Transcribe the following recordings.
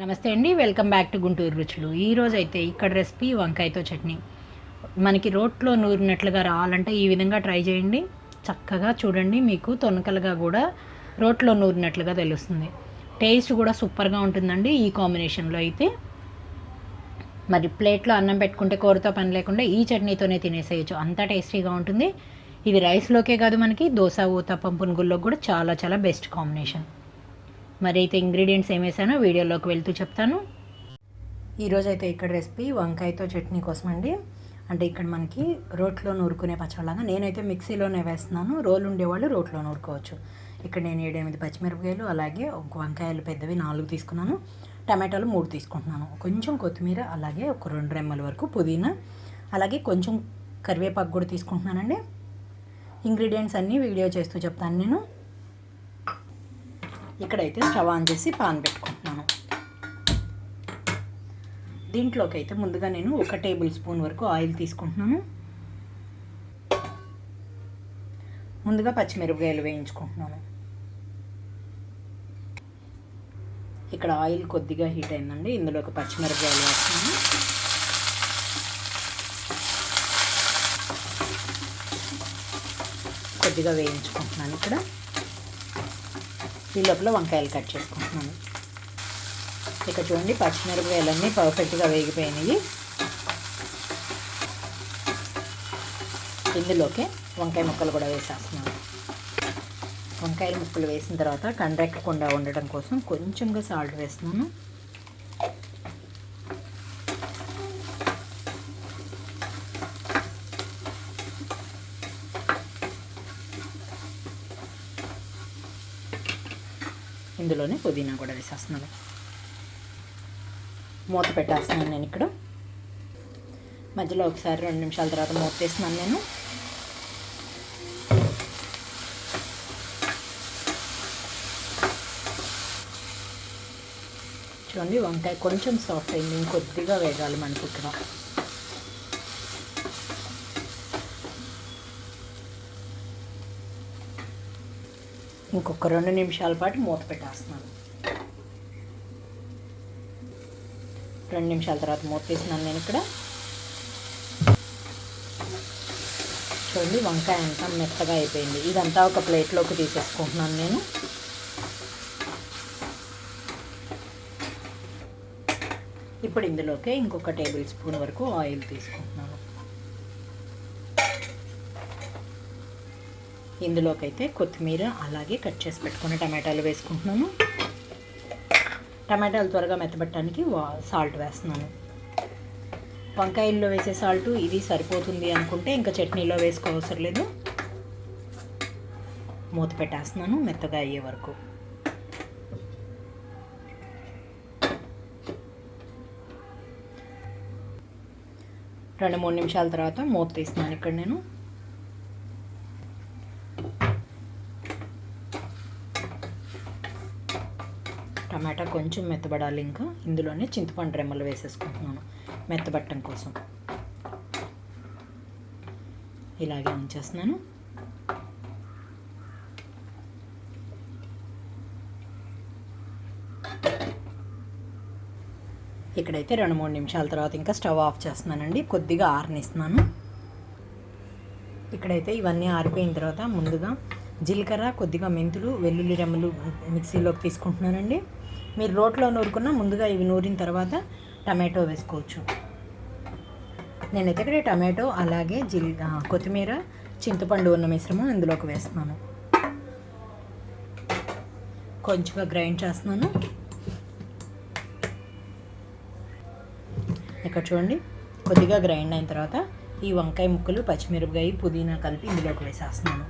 నమస్తే అండి welcome back to Guntur రుచులు. ఈరోజు అయితే ఇక్కడ రెసిపీ వంకాయతో చట్నీ. మనకి రోట్లో నూరినట్లుగా రావాలంటే ఈ విధంగా ట్రై చేయండి. చక్కగా చూడండి మీకు తొనకలుగా కూడా రోట్లో నూరినట్లుగా తెలుస్తుంది. టేస్ట్ కూడా సూపర్గా ఉంటుందండి ఈ కాంబినేషన్లో అయితే. మరి ప్లేట్లో అన్నం పెట్టుకుంటే కూరతో పని లేకుండా ఈ చట్నీతోనే తినేసేయచ్చు. అంత టేస్టీగా ఉంటుంది. ఇది రైస్లోకే కాదు మనకి దోశ ఊతప్పం పునుగుల్లో కూడా చాలా చాలా బెస్ట్ కాంబినేషన్. మరి అయితే ఇంగ్రీడియంట్స్ ఏం వేసానో వీడియోలోకి వెళ్తూ చెప్తాను. ఈరోజు అయితే ఇక్కడ రెసిపీ వంకాయతో చట్నీ కోసం అండి అంటే ఇక్కడ మనకి రోట్లో నూరుకునే పచ్చళ్ళగా నేనైతే మిక్సీలోనే వేస్తున్నాను. రోలు ఉండేవాళ్ళు రోట్లో నూరుకోవచ్చు. ఇక్కడ నేను ఏడెనిమిది పచ్చిమిరపకాయలు అలాగే ఒక వంకాయలు పెద్దవి నాలుగు తీసుకున్నాను. టమాటాలు మూడు తీసుకుంటున్నాను. కొంచెం కొత్తిమీర అలాగే ఒక రెండు రెమ్మల వరకు పుదీనా అలాగే కొంచెం కరివేపాకు కూడా తీసుకుంటున్నానండి. ఇంగ్రీడియంట్స్ అన్నీ వీడియో చేస్తూ చెప్తాను నేను. ఇక్కడైతే స్టవ్ ఆన్ చేసి పాన్ పెట్టుకుంటున్నాను. దీంట్లోకి అయితే ముందుగా నేను ఒక టేబుల్ స్పూన్ వరకు ఆయిల్ తీసుకుంటున్నాను. ముందుగా పచ్చిమిరపకాయలు వేయించుకుంటున్నాను. ఇక్కడ ఆయిల్ కొద్దిగా హీట్ అయిందండి ఇందులో ఒక పచ్చిమిరపకాయలు వేస్తున్నాను. కొద్దిగా వేయించుకుంటున్నాను ఇక్కడ. ఈ లోపల వంకాయలు కట్ చేసుకుంటున్నాను. ఇక్కడ చూడండి పచ్చిమిరపకాయలన్నీ పర్ఫెక్ట్గా వేగిపోయినాయి. ఇందులోకి వంకాయ ముక్కలు కూడా వేసేస్తున్నాను. వంకాయ ముక్కలు వేసిన తర్వాత కండ్రెక్కకుండా ఉండటం కోసం కొంచెంగా సాల్ట్ వేస్తున్నాను. ఇందులోనే పుదీనా కూడా వేసేస్తున్నాను. మూత పెట్టేస్తున్నాను నేను ఇక్కడ. మధ్యలో ఒకసారి రెండు నిమిషాల తర్వాత మూత తీస్తున్నాను నేను. చూడండి వంకాయ కొంచెం సాఫ్ట్ అయింది ఇంకొద్దిగా వేగాలి మనకి ఇక్కడ. ఇంకొక రెండు నిమిషాల పాటు మూత పెట్టేస్తున్నాను. రెండు నిమిషాల తర్వాత మూత తీసినాను నేను ఇక్కడ. చూడండి వంకాయ అంతా మెత్తగా అయిపోయింది. ఇదంతా ఒక ప్లేట్లోకి తీసేసుకుంటున్నాను నేను. ఇప్పుడు ఇందులోకి ఇంకొక టేబుల్ స్పూన్ వరకు ఆయిల్ తీసుకుంటున్నాను. ఇందులోకైతే కొత్తిమీర అలాగే కట్ చేసి పెట్టుకున్న టమాటాలు వేసుకుంటున్నాను. టమాటాలు త్వరగా మెత్తబట్టడానికి సాల్ట్ వేస్తున్నాను. వంకాయల్లో వేసే సాల్ట్ ఇది సరిపోతుంది అనుకుంటే ఇంకా చట్నీలో వేసుకోవసరం లేదు. మూత పెట్టేస్తున్నాను మెత్తగా అయ్యే వరకు. రెండు మూడు నిమిషాల తర్వాత మూత తీస్తున్నాను ఇక్కడ నేను. టమాటా కొంచెం మెత్తబడాలి ఇంకా. ఇందులోనే చింతపండు రెమ్మలు వేసేసుకుంటున్నాను మెత్తబట్టం కోసం. ఇలాగే ఉంచేస్తున్నాను. ఇక్కడైతే రెండు మూడు నిమిషాల తర్వాత ఇంకా స్టవ్ ఆఫ్ చేస్తున్నానండి. కొద్దిగా ఆరనిస్తున్నాను. ఇక్కడైతే ఇవన్నీ ఆరిపోయిన తర్వాత ముందుగా జీలకర్ర కొద్దిగా మెంతులు వెల్లుల్లి రెమ్మలు మిక్సీలోకి తీసుకుంటున్నానండి. మీరు రోట్లో నూరుకున్న ముందుగా ఇవి నూరిన తర్వాత టమాటో వేసుకోవచ్చు. నేనైతే ఇక్కడ టమాటో అలాగే జిల్ కొత్తిమీర చింతపండు ఉన్న మిశ్రమం ఇందులోకి వేస్తున్నాను. కొంచెంగా గ్రైండ్ చేస్తున్నాను. ఇక్కడ చూడండి కొద్దిగా గ్రైండ్ అయిన తర్వాత ఈ వంకాయ ముక్కలు పచ్చిమిరపకాయ పుదీనా కలిపి ఇందులోకి వేసేస్తున్నాను.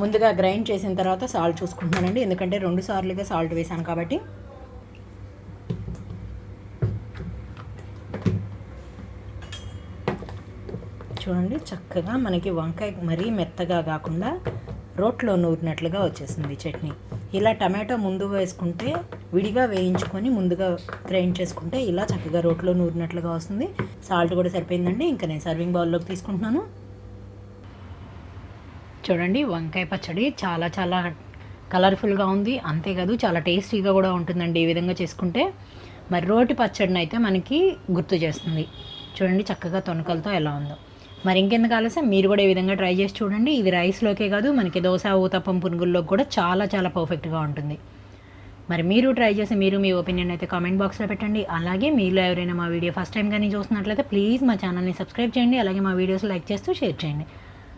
ముందుగా గ్రైండ్ చేసిన తర్వాత సాల్ట్ చూసుకుంటున్నానండి. ఎందుకంటే రెండు సార్లుగా సాల్ట్ వేసాను కాబట్టి. చూడండి చక్కగా మనకి వంకాయ మరీ మెత్తగా కాకుండా రోట్లో నూరినట్లుగా వచ్చేసింది చట్నీ. ఇలా టమాటో ముందు వేసుకుంటే విడిగా వేయించుకొని ముందుగా గ్రైండ్ చేసుకుంటే ఇలా చక్కగా రోట్లో నూరినట్లుగా వస్తుంది. సాల్ట్ కూడా సరిపోయిందండి. ఇంకా నేను సర్వింగ్ బౌల్లోకి తీసుకుంటున్నాను. చూడండి వంకాయ పచ్చడి చాలా చాలా కలర్ఫుల్గా ఉంది. అంతేకాదు చాలా టేస్టీగా కూడా ఉంటుందండి ఈ విధంగా చేసుకుంటే. మరి రోటి పచ్చడిని అయితే మనకి గుర్తు చేస్తుంది. చూడండి చక్కగా తొనకలతో ఎలా ఉందో. మరి ఇంకెందుకు ఆలస్యం? మీరు కూడా ఈ విధంగా ట్రై చేసి చూడండి. ఇది రైస్లోకే కాదు మనకి దోశ ఊతప్పం పునుగుల్లో కూడా చాలా చాలా పర్ఫెక్ట్గా ఉంటుంది. మరి మీరు ట్రై చేసి మీరు మీ ఒపీనియన్ అయితే కామెంట్ బాక్స్లో పెట్టండి. అలాగే మీలో ఎవరైనా మా వీడియో ఫస్ట్ టైం కానీ చూస్తున్నట్లయితే ప్లీజ్ మా ఛానల్ని సబ్స్క్రైబ్ చేయండి. అలాగే మా వీడియోస్ లైక్ చేస్తూ షేర్ చేయండి.